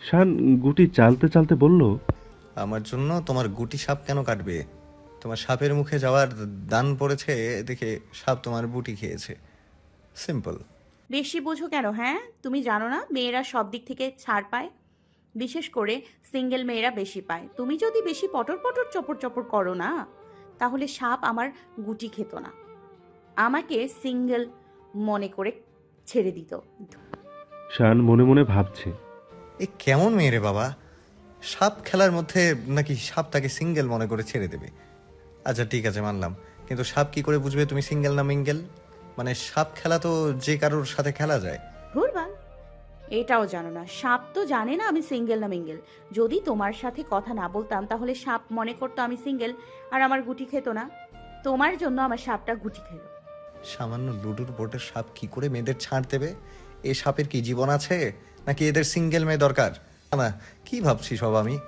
শান গুটি চালতে চালতে বলল আমার জন্য তোমার গুটি সাপ কেন কাটবে? তোমার সাপের মুখে যাওয়ার দান পড়েছে দেখে সাপ তোমার বুটি খেয়েছে। সিম্পল বেশি বোঝো কেন হ্যাঁ? তুমি জানো না মেয়েরা সব দিক থেকে ছাড় পায়? বিশেষ করে সিঙ্গেল মেয়েরা বেশি পায়। তুমি যদি বেশি পটর পটর চপর চপর করো না তাহলে সাপ আমার গুটি খেত না। আমাকে সিঙ্গেল মনে করে ছেড়ে দিত। শান মনে মনে ভাবছে। এ কেমন মেয়ে রে বাবা? সাপ খেলার মধ্যে নাকি সাপ তাকে সিঙ্গেল মনে করে ছেড়ে দেবে। আচ্ছা ঠিক আছে মানলাম। কিন্তু সাপ কি করে বুঝবে তুমি সিঙ্গেল না মিঙ্গেল? মানে সাপ খেলা তো যে কারোর সাথে খেলা যায়। ভুলবাল এটাও জানো না সাপ তো জানে না আমি সিঙ্গেল না মিঙ্গেল। যদি তোমার সাথে কথা না বলতাম তাহলে সাপ মনে করতো আমি সিঙ্গেল আর আমার গুটি খেত না। তোমার জন্য আমার সাপটা গুটি খেলো। সামান্য লুডুর বোর্ডের সাপ কি করে মেয়েদের ছাড় দেবে? এ সাপের কি জীবন আছে? নাকি এদের সিঙ্গেল মেয়ে দরকার? না কি ভাবছি সব আমি?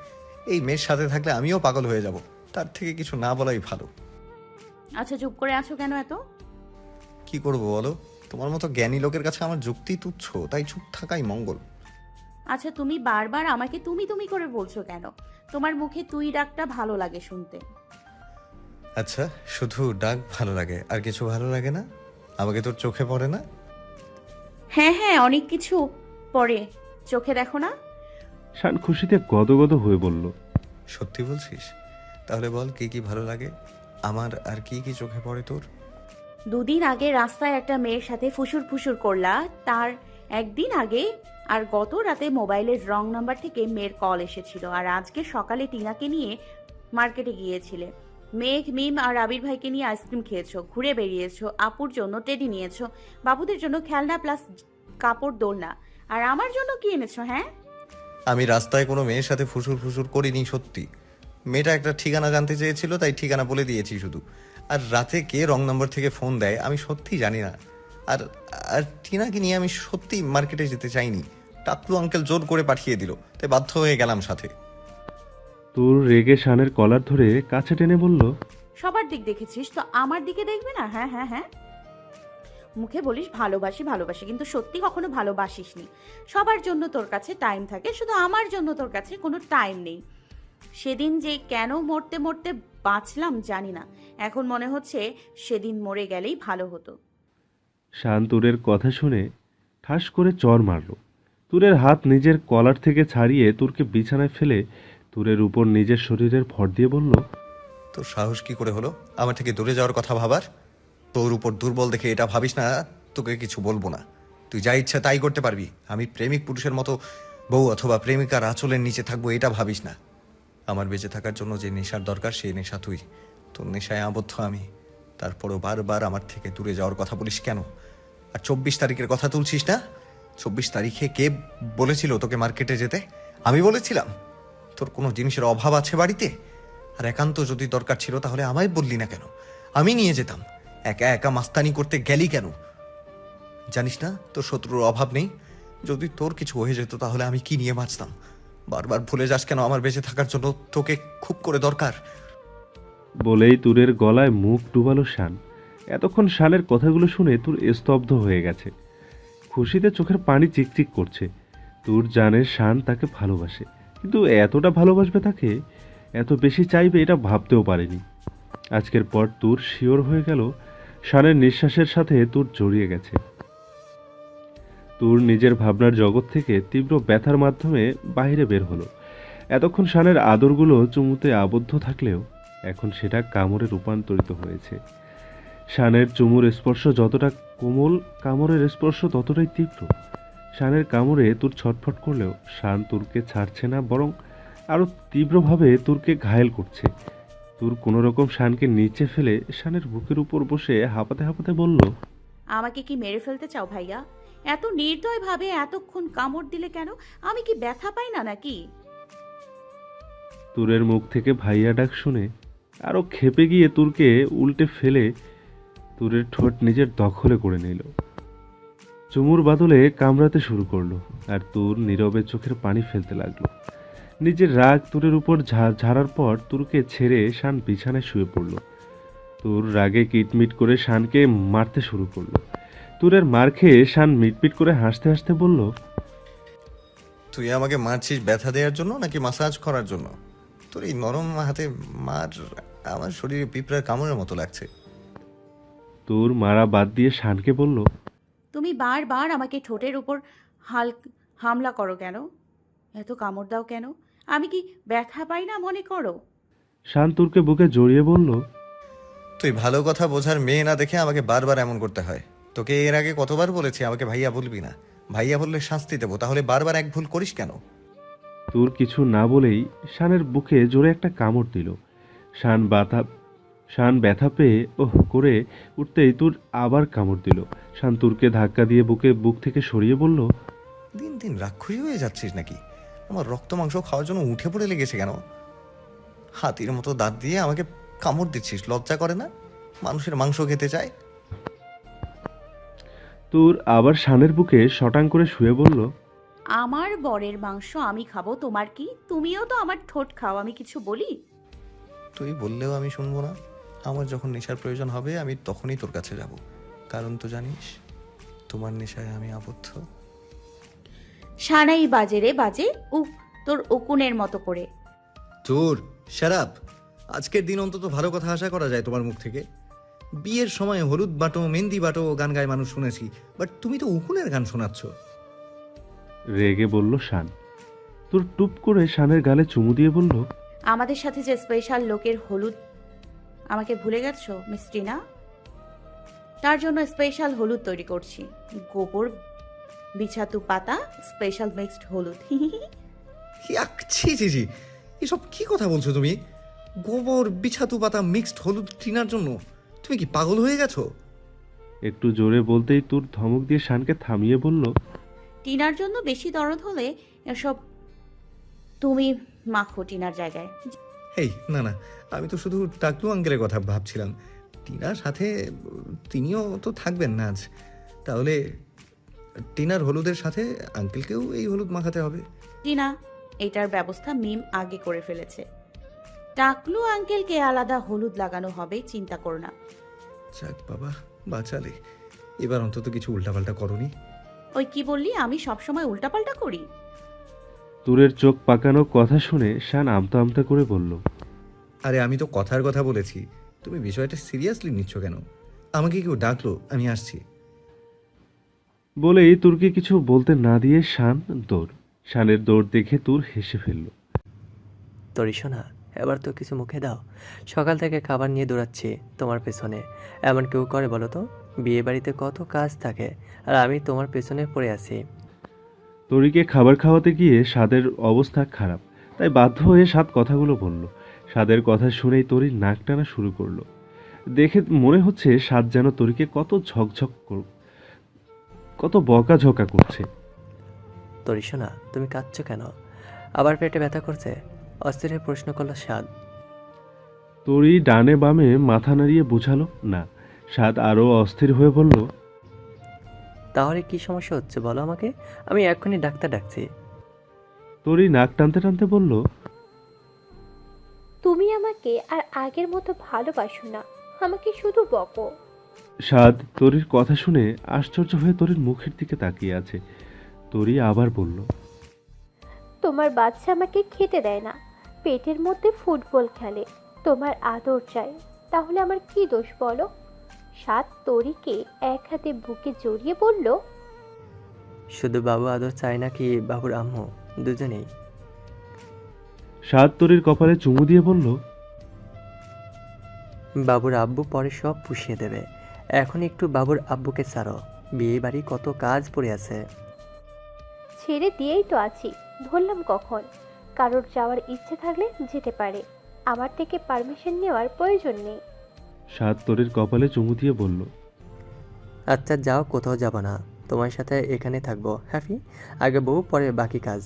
এই মেয়ের সাথে থাকলে আমিও পাগল হয়ে যাব। তার থেকে কিছু না বলাই ভালো। আচ্ছা চুপ করে আছো কেন এত? কি করব বলো? তোমার মতো জ্ঞানী লোকের কাছে আমার যুক্তি তুচ্ছ তাই চুপ থাকাই মঙ্গল। আচ্ছা তুমি বারবার আমাকে তুমি তুমি করে বলছো কেন? তোমার মুখে তুই ডাকটা ভালো লাগে শুনতে। আচ্ছা শুধু ডাক ভালো লাগে আর কিছু ভালো লাগে না? আমাকে তোর চোখে পড়ে না? হ্যাঁ হ্যাঁ অনেক কিছু। পরে। চোখে দেখো না। শান খুশিতে গদগদ হয়ে বলল সত্যি বলছিস? তাহলে বল কি কি ভালো লাগে? আমার আর কি কি চোখে পড়ে তোর? দুদিন আগে রাস্তায় একটা মেয়ের সাথে ফুসুর ফুসুর করলা। তার একদিন আগে আর গত রাতে মোবাইলের রং নাম্বার থেকে মেয়ের কল এসেছিল। আর আজকে সকালে টিনাকে নিয়ে মার্কেটে গিয়েছিলে। মেঘ মিম আর আবির ভাইকে নিয়ে আইসক্রিম খেয়েছো ঘুরে বেরিয়েছো আপুর জন্য টেডি নিয়েছো বাবুদের জন্য খেলনা প্লাস কাপড় দোলনা। আর আমার জন্য কি এনেছো হ্যাঁ? আমি রাস্তায় কোনো মেয়ের সাথে ফুসুর ফুসুর করিনি সত্যি। মেয়েটা একটা ঠিকানা জানতে চেয়েছিল তাই ঠিকানা বলে দিয়েছি শুধু। আর রাতে কে রং নম্বর থেকে ফোন দেয় আমি সত্যি জানি না। আর আর টিনাকে নিয়ে আমি সত্যি মার্কেটে যেতে চাইনি। টাকলু আঙ্কেল জোর করে পাঠিয়ে দিল তাই বাধ্য হয়ে গেলাম সাথে। তোর রেগে শানের কলার ধরে কাছে টেনে বলল সবার দিক দেখেছিস তো আমার দিকে দেখবে না? হ্যাঁ হ্যাঁ হ্যাঁ। মুখে বলিস ভালোবাসি ভালোবাসি। কিন্তু সত্যি কখনো ভালোবাসিসনি। সবার জন্য তোর কাছে টাইম থাকে। শুধু আমার জন্য তোর কাছে কোনো টাইম নেই। সেদিন যে কেন মরতে মরতে বাঁচলাম জানি না। এখন মনে হচ্ছে সেদিন মরে গেলেই ভালো হতো। শান তুরের কথা শুনে ঠাস করে চর মারল। তুরের হাত নিজের কলার থেকে ছাড়িয়ে তুরকে বিছানায় ফেলে তুরের উপর নিজের শরীরের ভর দিয়ে বলল তোর সাহস কি করে হলো? আমার থেকে দূরে যাওয়ার কথা ভাবার? তোর উপর দুর্বল দেখে এটা ভাবিস না, তোকে কিছু বলব না। তুই যা ইচ্ছা তাই করতে পারবি। আমি প্রেমিক পুরুষের মতো বউ অথবা প্রেমিকার আঁচলের নিচে থাকব, এটা ভাবিস না। আমার বেঁচে থাকার জন্য যে নেশার দরকার সেই নেশা তুই। তোর নেশায় আবদ্ধ আমি। তারপরও বারবার আমার থেকে দূরে যাওয়ার কথা বলিস কেন? আর চব্বিশ তারিখের কথা তুলছিস না? চব্বিশ তারিখে কে বলেছিল তোকে মার্কেটে যেতে? আমি বলেছিলাম। তোর কোনো জিনিসের অভাব আছে বাড়িতে? আর একান্ত যদি দরকার ছিল তাহলে আমায় বললি না কেন? আমি নিয়ে যেতাম। একা একা মাস্তানি করতে গেলি কেন? জানিস না, তোর শত্রুর অভাব নেই? যদি তোর কিছু হয়ে যেত, তাহলে আমি কি নিয়ে বাঁচতাম? বারবার ভুলে যাস কেন আমার বেঁচে থাকার জন্য তোকে খুব করে দরকার। বলেই তুরের গলায় মুখ ডুবালো শান। এতক্ষণ শানের কথাগুলো শুনে তুর স্তব্ধ হয়ে গেছে। খুশিতে চোখের পানি চিকচিক করছে। তুর জানে শান তাকে ভালোবাসে। কিন্তু এতটা ভালোবাসবে তাকে, এত বেশি চাইবে এটা ভাবতেও পারেনি। আজকের পর তুর শিওর হয়ে গেল শানের নিঃশ্বাসের সাথে তুর জড়িয়ে গেছে। তুর নিজের ভাবনার জগৎ থেকে তীব্র ব্যথার মাধ্যমে বাইরে বের হলো। এতক্ষণ শানের আদরগুলো চুমুতে আবদ্ধ থাকলেও এখন সেটা কামড়ে রূপান্তরিত হয়েছে। শানের চুমুর স্পর্শ যতটা কোমল, কামড়ের স্পর্শ ততটাই তীব্র। শানের কামড়ে তুর ছটফট করলেও শান তুরকে ছাড়ছে না, বরং আরও তীব্রভাবে তুরকে ঘায়েল করছে। তুর কোনো রকম শানকে নিচে ফেলে শানের বুকের উপর বসে হাঁপাতে হাঁপাতে বলল আমাকে কি মেরে ফেলতে চাও ভাইয়া? এত নির্দয় ভাবে এতক্ষণ কামড় দিলে কেন? আমি কি ব্যথা পাই না নাকি? তুরের মুখ থেকে ভাইয়া ডাক শুনে আরও খেপে গিয়ে তুরকে উল্টে ফেলে তুরের ঠোঁট নিজের দখলে করে নিল। চুমুর বাদলে কামড়াতে শুরু করল আর তুর নীরবে চোখের পানি ফেলতে লাগল। নিজের রাগ তুরের উপর ঝা- ঝাড়ার পর তুরকে ছেড়ে শান বিছানায় শুয়ে পড়ল। তুর রাগে কিটমিট করে শানকে মারতে শুরু করল। তুরের মার খেয়ে শান মিটমিট করে হাসতে হাসতে বলল তুই আমাকে মারছিস ব্যথা দেওয়ার জন্য নাকি মাসাজ করার জন্য? তোর এই নরম হাতে মার আমার শরীরে পিঁপড়ার কামড়ের মতো লাগছে। তোর মারা বাদ দিয়ে শানকে বলল তুমি বারবার আমাকে ঠোঁটের উপর হাল হামলা করো কেন? এত কামড় দাও কেন? আমি কি ব্যথা পাই না মনে করো? শান তুরকে বুকে জড়িয়ে বলল তুই ভালো কথা বোঝার মেয়ে না দেখে আমাকে বারবার এমন করতে হয়। তোকে এর আগে কতবার বলেছি আমাকে ভাইয়া বলবি না। ভাইয়া বললে শাস্তি দেবো তাহলে বারবার এক ভুল করিস কেন? তোর কিছু না বলেই শানের বুকে জোরে একটা কামড় দিল। শান ব্যথা শান ব্যথা পেয়ে ওহ করে উঠতেই তোর আবার কামড় দিল। শান তুরকে ধাক্কা দিয়ে বুকে বুক থেকে সরিয়ে বলল দিন দিন রাক্ষসী হয়ে যাচ্ছিস নাকি? আমার রক্ত মাংস খাওয়ার জন্য উঠে পড়ে লেগেছে কেন? হাতির মতো দাঁত দিয়ে আমাকে কামড় দিচ্ছিস লজ্জা করে না? মানুষের মাংস খেতে চায়? তোর আবার শানের বুকে শটাং করে শুয়ে বলল আমার বরের মাংস আমি খাব তোমার কি? তুমিও তো আমার ঠোঁট খাও আমি কিছু বলি? তুই বললেও আমি শুনব না। আমার যখন নেশার প্রয়োজন হবে আমি তখনই তোর কাছে যাব। কারণ তো জানিস তোমার নেশায় আমি আবদ্ধ। সানাই বাজে রে বাজে উফ তোর উকুনের মতো করে। তোর শারাপ আজকের দিন অন্তত ভালো কথা আশা করা যায় তোমার মুখ থেকে। বিয়ের সময় হলুদ বাটো মেহেন্দি বাটো গান গায় মানুষ শুনেছি বাট তুমি তো উকুনের গান শোনাচ্ছ। রেগে বলল শান। তোর টুপ করে শানের গালে চুমু দিয়ে বলল আমাদের সাথে যে স্পেশাল লোকের হলুদ আমাকে ভুলে গেছো মিস্টিনা তার জন্য স্পেশাল হলুদ তৈরি করছি। গোবর বিছাতু পাতা স্পেশাল মিক্সড হলুদ। ইয়াক, ছি ছি ছি। এসব কি কথা বলছো তুমি? গোবর বিছাতু পাতা মিক্সড হলুদ টিনার জন্য তুমি কি পাগল হয়ে গেছো? একটু জোরে বলতেই তোর ধমক দিয়ে শানকে থামিয়ে বলল টিনার জন্য বেশি দরদ হলে এসব তুমি মাখো টিনার জায়গায়। এই না না আমি তো শুধু টাকলু আঙ্কেলের কথা ভাবছিলাম। টিনার সাথে তিনিও তো থাকবেন না আজ। তাহলে টিনার হলুদের সাথে আঙ্কেলকেও এই হলুদ মাখাতে হবে। টিনা এটার ব্যবস্থা মিম আগে করে ফেলেছে। টাকলু আঙ্কেলকে আলাদা হলুদ লাগানো হবে চিন্তা করো না। যাক বাবা বাঁচালে। এবার অন্তত কিছু উল্টাপাল্টা করনি। ওই কি বললি আমি সবসময় উল্টাপাল্টা করি? তোরের চোখ পাকানো কথা শুনে শান আমতা আমতা করে বলল আরে আমি তো কথার কথা বলেছি তুমি বিষয়টা সিরিয়াসলি নিচ্ছ কেন? আমাকে কেউ ডাকলো আমি আসছি। বলেই তুরকে কিছু বলতে না দিয়ে শান দৌড়। শানের দৌড় দেখে তুর হেসে ফেলল। তরি শোনা এবার তো কিছু মুখে দাও। সকাল থেকে খাবার নিয়ে দৌড়াচ্ছি তোমার পেছনে। এমন কেউ করে বলো তো? বিয়ে বাড়িতে কত কাজ থাকে আর আমি তোমার পেছনে পড়ে আছি। তরিকে খাবার খাওয়াতে গিয়ে স্বাদের অবস্থা খারাপ তাই বাধ্য হয়ে স্বাদ কথাগুলো বলল। স্বাদের কথা শুনেই তরির নাক টানা শুরু করল। দেখে মনে হচ্ছে স্বাদ যেন তরিকে কত ঝকঝক কর কত বকাঝকা করছে। তরি শোনা তুমি কাঁদছো কেন? আবার পেটে ব্যথা করছে? অস্থির হয়ে প্রশ্ন করল স্বাদ। তরি ডানে বামে মাথা নাড়িয়ে বুঝালো? না স্বাদ আরও অস্থির হয়ে বলল তাহলে কি সমস্যা হচ্ছে বলো আমাকে? আমি এক্ষুনি ডাক্তার ডাকছি। তরি নাক টানতে টানতে বলল তুমি আমাকে আর আগের মতো ভালোবাসো না আমাকে শুধু বকো। স্বাদ তরির কথা শুনে আশ্চর্য হয়ে তরির মুখের দিকে তাকিয়ে আছে। তরি আবার বলল তোমার বাচ্চা আমাকে খেতে দেয় না। পেটের মধ্যে ফুটবল খেলে। তোমার আদর চাই। তাহলে আমার কি দোষ বলো? সাত তরিকে এক হাতে বুকে জড়িয়ে বলল শুধু বাবু আদর চায় নাকি বাবুর আম্মু? দুজনেই। স্বাদ তরির কপালে চুমু দিয়ে বলল বাবুর আব্বু পরে সব পুষিয়ে দেবে। এখন একটু বাবুর আব্বুকে ছাড়ো। বিয়ে বাড়ি কত কাজ পড়ে আছে। ছেড়ে দিয়েই তো আছি ধরলাম কখন। কারোর যাওয়ার ইচ্ছে থাকলে যেতে পারে। আমার থেকে পারমিশন নেওয়ার প্রয়োজন নেই। স্বাদ তরির কপালে চুমু দিয়ে বলল আচ্ছা যাও কোথাও যাব না। তোমার সাথে এখানে থাকব। হ্যাপি আগে বউ পরে বাকি কাজ।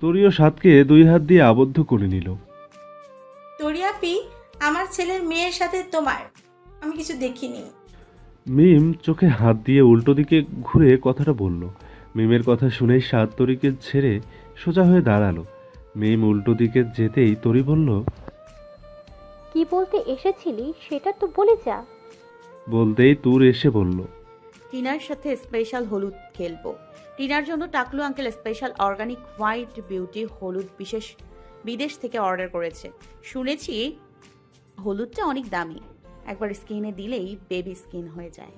তরিও সাতকে দুই হাত দিয়ে আবদ্ধ করে নিল। তরিয়াপি আমার ছেলের মেয়ের সাথে তোমার আমি কিছু দেখিনি। মিম চোখে হাত দিয়ে উল্টো দিকে ঘুরে কথাটা বলল। মিমের কথা শুনেই সাত তরিকে ছেড়ে সোজা হয়ে দাঁড়াল। মিম উল্টো দিকে যেতেই তরি বলল কি বলতে এসেছিলি সেটা তো বলে যা। বলতেই তুর এসে বলল টিনার সাথে স্পেশাল হলুদ খেলব। টিনার জন্য টাকলু uncle special organic white beauty হলুদ বিশেষ বিদেশ থেকে অর্ডার করেছে। শুনেছি হলুদটা অনেক দামি। একবার স্কিনে দিলেই বেবি স্কিন হয়ে যায়।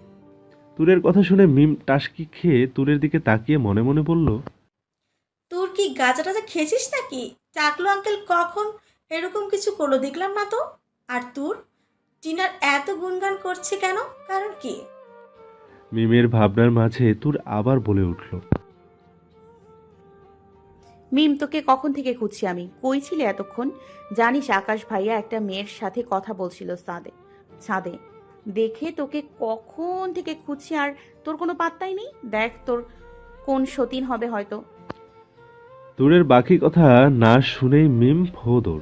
তুরের কথা শুনে মিম টাসকি খেয়ে তুরের দিকে তাকিয়ে মনে মনে বলল তোর কি গাঁজা টাজা খেয়েছিস নাকি? চাকলু আঙ্কেল কখন এরকম কিছু করল দেখলাম না তো। আর তোর? টিনার এত গুনগান করছে কেন? কারণ কি? মিমের ভাবনার মাঝে তুর আবার বলে উঠল মিম তোকে কখন থেকে খুঁজছি আমি? কই ছিলে এতক্ষণ? জানিস আকাশ ভাইয়া একটা মেয়ের সাথে কথা বলছিল সাদে। ছাদে। দেখে তোকে কখন থেকে খুঁজছি আর তোর কোনো পাত্তাই নেই? দেখ তোর কোন সতীন হবে হয়তো। তুরের বাকি কথা না শুনেই মিম ফোদর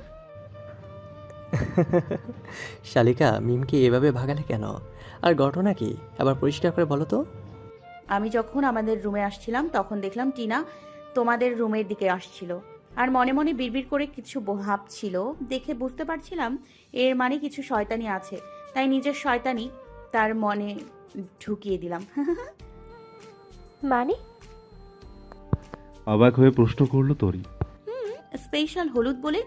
শালিকা মিমকে এভাবে ভাগালে কেন? আর ঘটনা কি? আবার পরিষ্কার করে বলো তো। আমি যখন আমাদের রুমে আসছিলাম তখন দেখলাম টিনা তোমাদের রুমের দিকে আসছিল। আর মনে মনে বিড়বিড় করে কিছু ভাবছিল। দেখে বুঝতে পারছিলাম এর মানে কিছু শয়তানি আছে। তাই নিজের শয়তানি তার মনে ঢুকিয়ে দিলাম। মানে? অবাক হয়ে প্রশ্ন করল তরি। স্পেশাল হলুদ বলে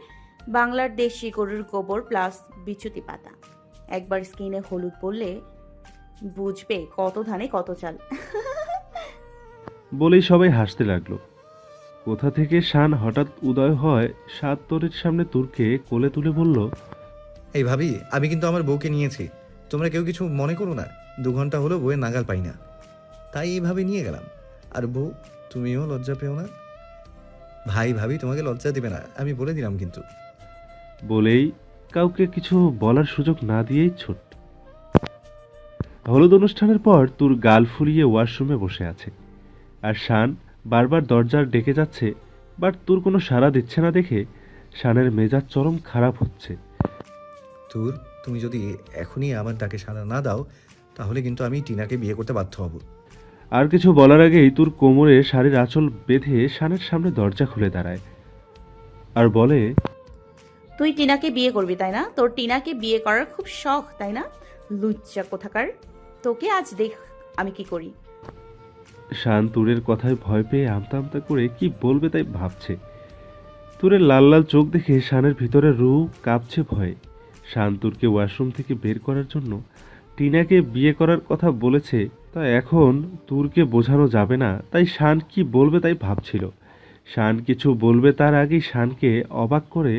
বাংলার দেশি গরুর গোবর প্লাস বিচুতি পাতা। একবার স্কিনে হলুদ বললে বুঝবে কত ধানে কত চাল। বলেই সবাই হাসতে লাগল। কোথা থেকে শান হঠাৎ উদয় হয় সাত তরির সামনে তুরকে কোলে তুলে বলল এই ভাবি, আমি কিন্তু আমার বউকে নিয়েছি। তোমরা কেউ কিছু মনে করো না, দু ঘণ্টা হলো বউয়ের নাগাল পাই না। তাই এইভাবে নিয়ে গেলাম। আর বউ, তুমিও লজ্জা পেও না? ভাই, ভাবি, তোমাকে লজ্জা দিবে না, আমি বলে দিলাম কিন্তু। বলেই কাউকে কিছু বলার সুযোগ না দিয়েই ছোট। হলুদ অনুষ্ঠানের পর তোর গাল ফুলিয়ে ওয়াশরুমে বসে আছে। আর শান বারবার দরজার ডেকে যাচ্ছে, বাট তোর কোনো সাড়া দিচ্ছে না দেখে শানের মেজাজ চরম খারাপ হচ্ছে। তোর তুমি যদি এখনই আমার ডাকে সাড়া না দাও তাহলে কিন্তু আমি টিনাকে বিয়ে করতে বাধ্য হব। আর কিছু বলার আগেই তোর কোমরে শাড়ির আঁচল বেঁধে শানের সামনে দরজা খুলে দাঁড়ায় আর বলে তুই টিনাকে বিয়ে করবি তাই না? তোর টিনাকে বিয়ে করার খুব শখ তাই না? লুচ্চা কোথাকার। তোকে আজ দেখ আমি কি করি। শান তুরের কথায় ভয় পেয়ে আমতা আমতা করে কি বলবে তাই ভাবছে। তুরের লাল লাল চোখ দেখে শানের ভিতরে রু কাঁপছে ভয়ে। শান তুরকে ওয়াশরুম থেকে বের করার জন্য টিনাকে বিয়ে করার কথা বলেছে, তা এখন তুরকে বোঝানো যাবে না। তাই শান কি বলবে তাই ভাবছিল। শান কিছু বলবে তার আগেই শানকে অবাক করে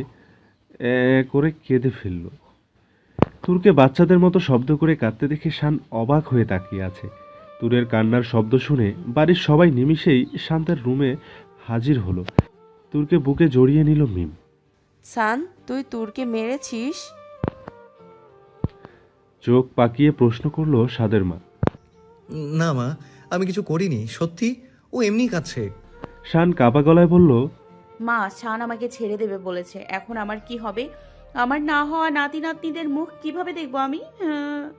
করে কেঁদে ফেলল। তুরকে বাচ্চাদের মতো শব্দ করে কাঁদতে দেখে শান অবাক হয়ে তাকিয়ে আছে। তুরের কান্নার শব্দ শুনে বাড়ির সবাই নিমিষেই শান্তের রুমে হাজির হলো। তুরকে বুকে জড়িয়ে নিল মিম। সান তুই তুরকে মেরেছিস? চোখ পাকিয়ে প্রশ্ন করল সাদের মা। না মা আমি কিছু করিনি সত্যি? ও এমনি কাছে শান কাপা গলায় বলল মা শান আমাকে ছেড়ে দেবে বলেছে এখন আমার কি হবে? আমার না হওয়া নাতি নাতনিদের মুখ কীভাবে দেখব আমি? হ্যাঁ।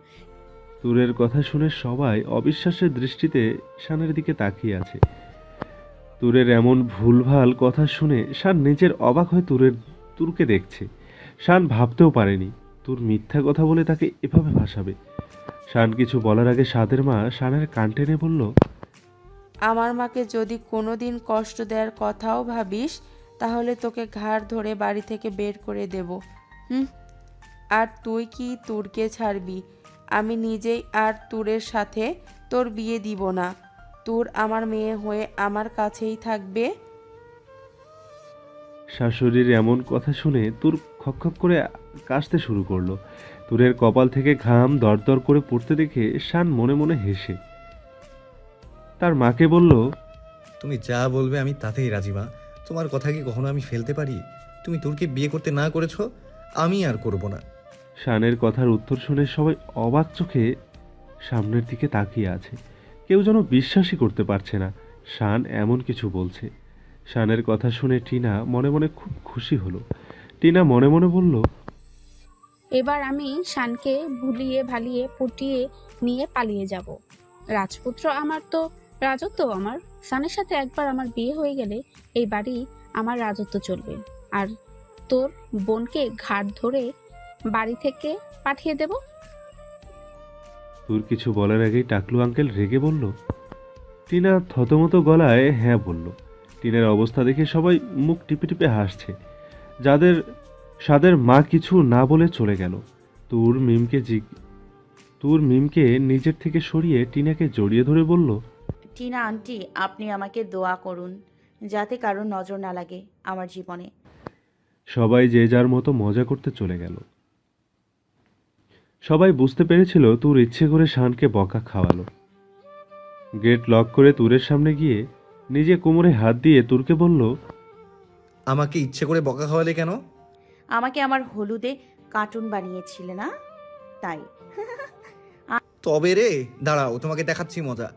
তুরের কথা শুনে সবাই অবিশ্বাসের দৃষ্টিতে শানের দিকে তাকিয়ে আছে। তুরের এমন ভুলভাল কথা শুনে শান নিজের অবাক হয়ে তুরের তুরকে দেখছে। শান ভাবতেও পারেনি। তুর মিথ্যা কথা বলে তাকে এভাবে ভাসাবে শান কিছু বলার আগে সাদের মা শানের কান টেনে বলল, আমার মাকে যদি কোনো দিন কষ্ট দেওয়ার কথাও ভাবিস, তাহলে তোকে ঘাড় ধরে বাড়ি থেকে বের করে দেব। হুম? আর তুই কি তুরকে ছাড়বি? আমি নিজেই আর তুরের সাথে তোর বিয়ে দিব না। তোর আমার মেয়ে হয়ে আমার কাছেই থাকবে? শাশুড়ির এমন কথা শুনে তুর খকখক করে কাশতে শুরু করল। তুরের কপাল থেকে ঘাম দরদর করে পড়তে দেখে শান মনে মনে হেসে। তার মাকে বলল তুমি যা বলবে আমি তাতেই রাজি মা। তোমার কথা কি কখনো আমি ফেলতে পারি? তুমি তোরকে বিয়ে করতে না করেছ আমি আর করব না। শানের কথার উত্তর শুনে সবাই অবাক চোখে সামনের দিকে তাকিয়ে আছে। কেউ যেন বিশ্বাসই করতে পারছে না শান এমন কিছু বলছে। শানের কথা শুনে টিনা মনে মনে খুব খুশি হলো। টিনা মনে মনে বলল এবার আমি শানকে ভুলিয়ে ভালিয়ে পুটিয়ে নিয়ে পালিয়ে যাব। রাজপুত্র আমার তো রাজত্ব আমার সানের সাথে একবার আমার বিয়ে হয়ে গেলে এই বাড়ি আমার রাজত্ব চলবে। আর তোর বোনকে ঘাট ধরে বাড়ি থেকে পাঠিয়ে দেব? তোর কিছু বলার আগেই টাকলু আঙ্কেল রেগে বলল টিনা থতমত গলায় হ্যাঁ বলল। টিনার অবস্থা দেখে সবাই মুখ টিপে টিপে হাসছে। যাদের সাদের মা কিছু না বলে চলে গেল। তোর মিমকে জিগ তোর মিমকে নিজের থেকে সরিয়ে টিনাকে জড়িয়ে ধরে বলল টিনা আন্টি আপনি আমাকে দোয়া করুন যাতে কারও নজর না লাগে আমার জীবনে। সবাই যে যার মতো মজা করতে চলে গেল। সবাই বুঝতে পেরেছিল তোর ইচ্ছে করে শানকে বকা খাওয়ালো। গেট লক করে তুরের সামনে গিয়ে নিজে কোমরে হাত দিয়ে তুরকে বলল আমাকে ইচ্ছে করে বকা খাওয়ালে কেন? আমাকে আমার হলুদে কার্টুন বানিয়েছিলে না? তাই? তবে রে দাঁড়াও তোমাকে দেখাচ্ছি মজা।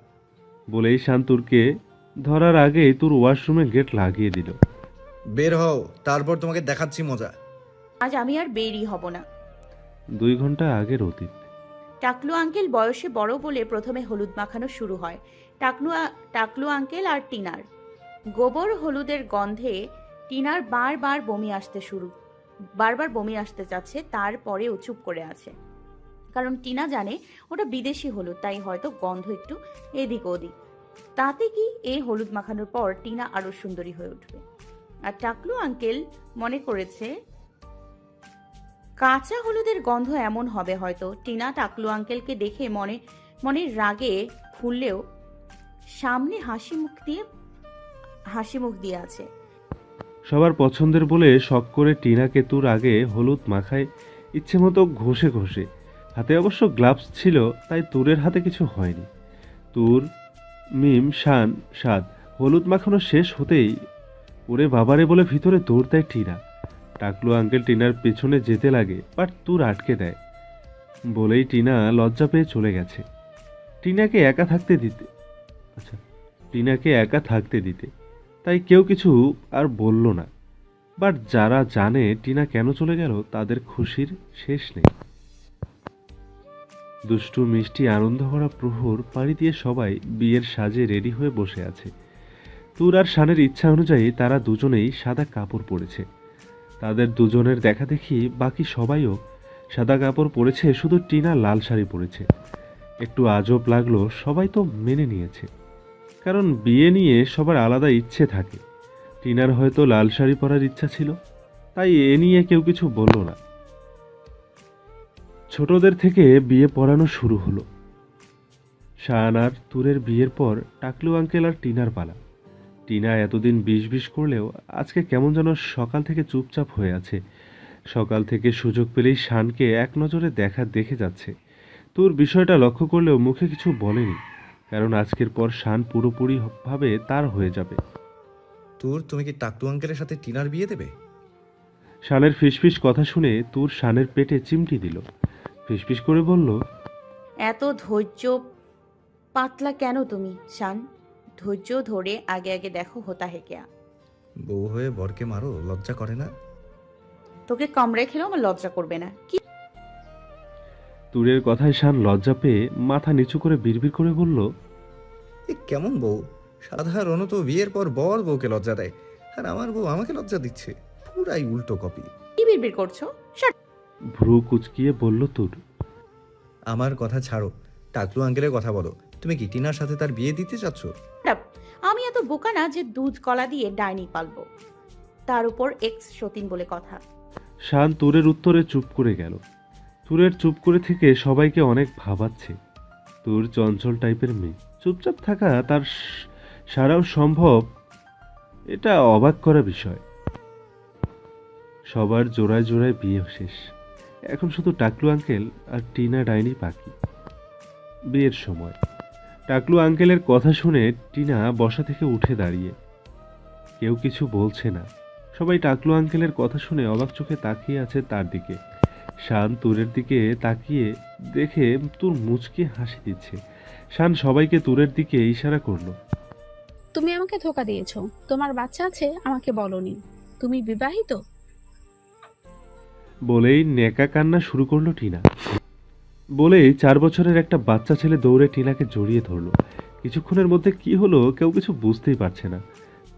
বলেই শান তুরকে ধরার আগেই তোর ওয়াশরুমে গেট লাগিয়ে দিল। বের হও তারপর তোমাকে দেখাচ্ছি মজা। আজ আমি আর বেরি হব না। দুই ঘণ্টা আগের অতীত। টাকলু আঙ্কেল বয়সে বড় বলে প্রথমে হলুদ মাখানো শুরু হয়। টাকলু টাকলু আঙ্কেল আর টিনার। গোবর হলুদের গন্ধে টিনার বারবার বমি আসতে শুরু, বারবার বমি আসতে যাচ্ছে তারপরেও চুপ করে আছে। কারণ টিনা জানে ওটা বিদেশি হলুদ, তাই হয়তো গন্ধ একটু এদিক ওদিক। তাতে কি এই হলুদ মাখানোর পর টিনা আরও সুন্দরী হয়ে উঠবে। আর টাকলু আঙ্কেল মনে করেছে, কাঁচা হলুদের গন্ধ এমন হবে হয়তো। টিনা টাকলু আঙ্কেলকে দেখে মনে মনে রাগে ফুললেও সামনে হাসি মুখ দিয়ে, হাসি মুখ দিয়ে আছে। সবার পছন্দের বলে শখ করে টিনাকে তুর আগে হলুদ মাখায় ইচ্ছে মতো ঘষে ঘষে। হাতে অবশ্য গ্লাভস ছিল, তাই তুরের হাতে কিছু হয়নি। তুর, মিম, শান, সাদ, হলুদ মাখানো শেষ হতেই ওরে বাবারে বলে ভিতরে দৌড় দেয় টিনা। টাকলু আঙ্কেল টিনার পেছনে যেতে লাগে, বাট তুর আটকে দেয়। বলেই টিনা লজ্জা পেয়ে চলে গেছে। টিনাকে একা থাকতে দিতে আচ্ছা টিনাকে একা থাকতে দিতে, তাই কেউ কিছু আর বলল না। বাট যারা জানে টিনা কেন চলে গেল, তাদের খুশির শেষ নেই। দুষ্টু, মিষ্টি, আনন্দ ভরা প্রহর পাড়ি দিয়ে সবাই বিয়ের সাজে রেডি হয়ে বসে আছে। তুর আর শানের ইচ্ছা অনুযায়ী তারা দুজনেই সাদা কাপড় পরেছে। তাদের দুজনের দেখা দেখি বাকি সবাইও সাদা কাপড় পরেছে, শুধু টিনা লাল শাড়ি পরেছে। একটু আজব লাগল, সবাই তো মেনে নিয়েছে। কারণ বিয়ে নিয়ে সবার আলাদা ইচ্ছে থাকে। টিনার হয়তো লাল শাড়ি পরার ইচ্ছা ছিল, তাই এ নিয়ে কেউ কিছু বলল না। ছোটদের থেকে বিয়ে পড়ানো শুরু হলো। শাহানার তুরের বিয়ের পর টাকলু আঙ্কেল আর টিনার পালা। টিনা এতদিন বিষ বিষ করলেও আজকে কেমন যেন সকাল থেকে চুপচাপ হয়ে আছে। সকাল থেকে সুযোগ পেলেই শানকে এক নজরে দেখা দেখে যাচ্ছে। তোর বিষয়টা লক্ষ্য করলেও মুখে কিছু বলেনি। কারণ আজকের পর শান পুরোপুরি ভাবে তার হয়ে যাবে। তোর তুমি কি টাকটু আঙ্কেলের সাথে টিনার বিয়ে দেবে? শানের ফিসফিস কথা শুনে তোর শানের পেটে চিমটি দিল। ফিসফিস করে বলল এত ধৈর্য পাতলা কেন তুমি শান? ধৈর্য ধরে আগে আগে দেখো হোতা হে হেকেয়া বউ হয়ে বরকে মারো লজ্জা করে না? তোকে কামড়ে খেলেও আমার লজ্জা করবে না। কি তুরের কথায় শান লজ্জা পেয়ে মাথা নিচু করে বিড়বিড় করে বলল এ কেমন বউ? সাধারণত বিয়ের পর বর বউকে লজ্জা দেয় আর আমার বউ আমাকে লজ্জা দিচ্ছে। পুরাই উল্টো কপি। কি বিড়বিড় করছ? ভ্রু কুচকিয়ে বলল তুর আমার কথা ছাড়ো টাকলু আঙ্কেলের কথা বলো। তুমি কি টিনার সাথে তার বিয়ে দিতে চাচ্ছ! আমি এত বোকা না যে দুধ কলা দিয়ে ডাইনি পালবো। তার উপর এক্স সতীন বলে কথা। শান তুরের উত্তরে চুপ করে গেল। তুরের চুপ করে থেকে সবাইকে অনেক ভাবাচ্ছে। তুর চঞ্চল টাইপের মেয়ে। চুপচাপ থাকা তার সারাও সম্ভব, এটা অবাক করা বিষয়। সবার জোড়ায় জোড়ায় বিয়ে শেষ। এখন শুধু টাকলু আঙ্কেল আর টিনা ডাইনি পাখি বিয়ের সময়। টাকলু আঙ্কেলের কথা শুনে টিনা বসা থেকে উঠে দাঁড়িয়ে। কেউ কিছু বলছে না। সবাই টাকলু আঙ্কেলের কথা শুনে অবাক চোখে তাকিয়ে আছে তার দিকে। শান তুরের দিকে তাকিয়ে দেখে তুর মুচকি হাসি দিচ্ছে। শান সবাইকে তুরের দিকে ইশারা করল। তুমি আমাকে ধোকা দিয়েছ। তোমার বাচ্চা আছে আমাকে বলনি। তুমি বিবাহিত? বলেই নেকা কান্না শুরু করল টিনা। বলেই চার বছরের একটা বাচ্চা ছেলে দৌড়ে টিনাকে জড়িয়ে ধরলো। কিছুক্ষণের মধ্যে কি হলো কেউ কিছু বুঝতেই পারছে না।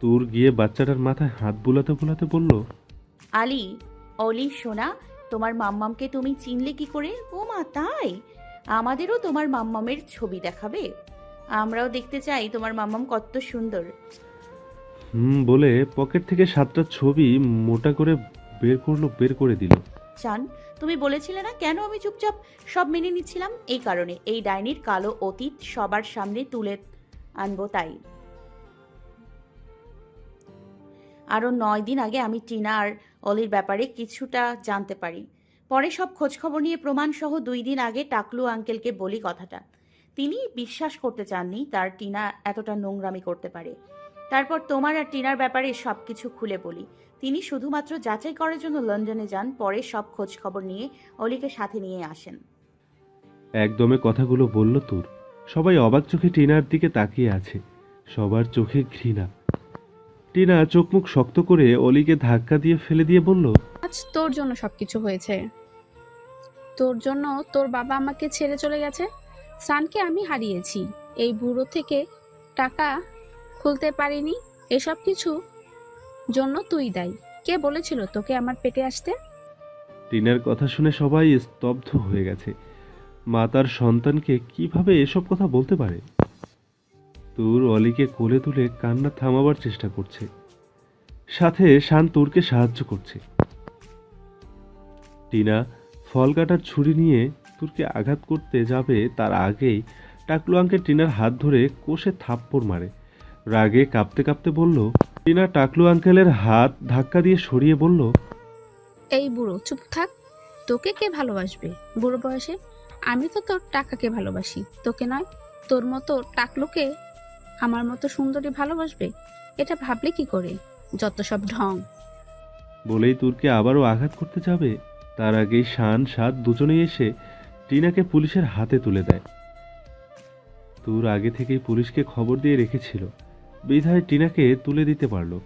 তুর গিয়ে বাচ্চাটার মাথায় হাত বুলাতে বুলাতে বলল আলি অলি সোনা তোমার মাম্মামকে তুমি চিনলে কি করে? ও মা তাই? আমাদেরও তোমার মাম্মামের ছবি দেখাবে। আমরাও দেখতে চাই তোমার মাম্মাম কত সুন্দর। হুম বলে পকেট থেকে সাতটা ছবি মোটা করে বের করল বের করে দিল। চান তুমি বলেছিলে না কেন আমি চুপচাপ সব মেনে নিচ্ছিলাম? এই কারণে এই ডাইনির কালো অতীত সবার সামনে তুলে আনব তাই। আরও নয় দিন আগে আমি টিনা আর অলির ব্যাপারে কিছুটা জানতে পারি। পরে সব খোঁজখবর নিয়ে প্রমাণসহ দুই দিন আগে টাকলু আঙ্কেলকে বলি কথাটা। তিনি বিশ্বাস করতে চাননি তার টিনা এতটা নোংরামি করতে পারে। তারপর তোমার আর টিনার ব্যাপারে সব কিছু খুলে বলি। তিনি শুধুমাত্র যাচাই করার জন্য লন্ডনে যান, পরে সব খোঁজ খবর নিয়ে অলিকে সাথে নিয়ে আসেন। একদমে কথাগুলো বলল তোর। সবাই অবাক চোখে টিনার দিকে তাকিয়ে আছে। সবার চোখে ঘৃণা। টিনা চোখ মুখ শক্ত করে অলিকে ধাক্কা দিয়ে ফেলে দিয়ে বলল আজ তোর জন্য সবকিছু হয়েছে। তোর জন্য তোর বাবা আমাকে ছেড়ে চলে গেছে। সানকে আমি হারিয়েছি। এই বুড়ো থেকে টাকা খুলতে পারিনি। এসব কিছু জন্য তুই দায়ী। কে বলেছিল তোকে আমার পেটে আসতে? টিনার কথা শুনে সবাই স্তব্ধ হয়ে গেছে। মা তার সন্তানকে কীভাবে এসব কথা বলতে পারে? তুর অলিকে কোলে তুলে কান্না থামাবার চেষ্টা করছে। সাথে শান তুরকে সাহায্য করছে। টিনা ফল কাটার ছুরি নিয়ে তুরকে আঘাত করতে যাবে তার আগেই টাকলু আঙ্কেল টিনার হাত ধরে কোষে থাপ্পড় মারে। রাগে কাঁপতে কাঁপতে বলল, টিনা টাকলু আঙ্কেলের হাত ধাক্কা দিয়ে সরিয়ে বলল, এই বুড়ো, চুপ থাক। তোকে কে ভালোবাসবে? বুড়ো বয়সে আমি তো তোর টাকাকে ভালোবাসি। তোকে নয়, তোর মতো টাকলুকে আমার মতো সুন্দরী ভালোবাসবে? এটা ভাবলে কি করে? যত সব ঢং। বলেই তুরকে আবারও আঘাত করতে যাবে। তার আগেই শান সাত দুজনেই এসে টিনাকে পুলিশের হাতে তুলে দেয়। তুর আগে থেকেই পুলিশকে খবর দিয়ে রেখেছিল। বিধায় টিনাকে তুলে দিতে পারল।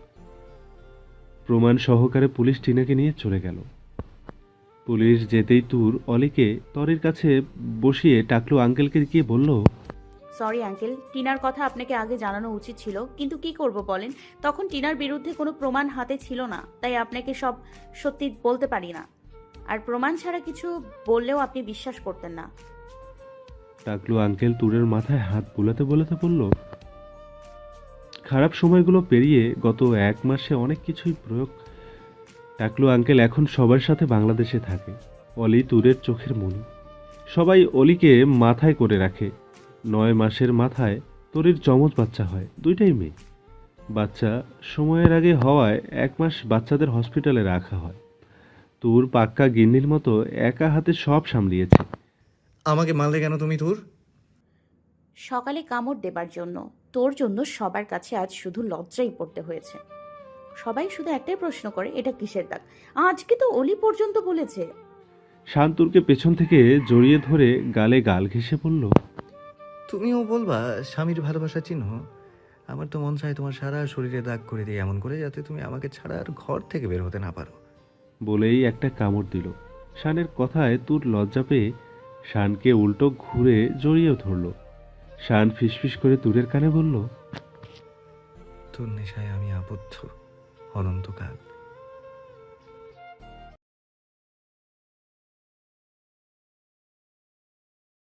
প্রমাণ সহকারে পুলিশ টিনাকে নিয়ে চলে গেল। পুলিশ যেতেই তুর অলিকে তরির কাছে বসিয়ে টাকলু আঙ্কেলকে গিয়ে বলল সরি আঙ্কেল টিনার কথা আপনাকে আগে জানানো উচিত ছিল, কিন্তু কি করব বলেন? তখন টিনার বিরুদ্ধে কোনো প্রমাণ হাতে ছিল না, তাই আপনাকে সব সত্যি বলতে পারি না। আর প্রমাণ ছাড়া কিছু বললেও আপনি বিশ্বাস করতেন না। টাকলু আঙ্কেল তুরের মাথায় হাত বুলাতে বুলাতে বলল, খারাপ সময়গুলো পেরিয়ে গত এক মাসে অনেক কিছুই প্রয়োগ টাকলু আঙ্কেল এখন সবার সাথে বাংলাদেশে থাকে। অলি তুরের চোখের মনি। সবাই অলিকে মাথায় করে রাখে। নয় মাসের মাথায় তরির চমচ বাচ্চা হয় দুইটাই মেয়ে। বাচ্চা সময়ের আগে হওয়ায় এক মাস বাচ্চাদের হসপিটালে রাখা হয়। তুর পাক্কা গিন্নির মতো একা হাতে সব সামলিয়েছে। আমাকে মারলে কেন তুমি তোর? সকালে কামড় দেবার জন্য তোর জন্য সবার কাছে আজ শুধু লজ্জাই পড়তে হয়েছে। সবাই শুধু একটাই প্রশ্ন করে এটা কিসের দাগ? আজকে তো অলি পর্যন্ত বলেছে। শান্তুরকে পেছন থেকে জড়িয়ে ধরে গালে গাল ঘেঁষে বলল তুমিও বলবা স্বামীর ভালোবাসা চিহ্ন। আমার তো মন চায় তোমার সারা শরীরে দাগ করে দিই এমন করে যাতে তুমি আমাকে ছাড়া আর ঘর থেকে বের হতে না পারো। বলেই একটা কামড় দিল। শানের কথায় তুর লজ্জা পেয়ে শানকে উল্টো ঘুরে জড়িয়ে ধরল। শান ফিসফিস করে তুরের কানে বলল তোর নেশায় আমি আবদ্ধ অনন্তকাল।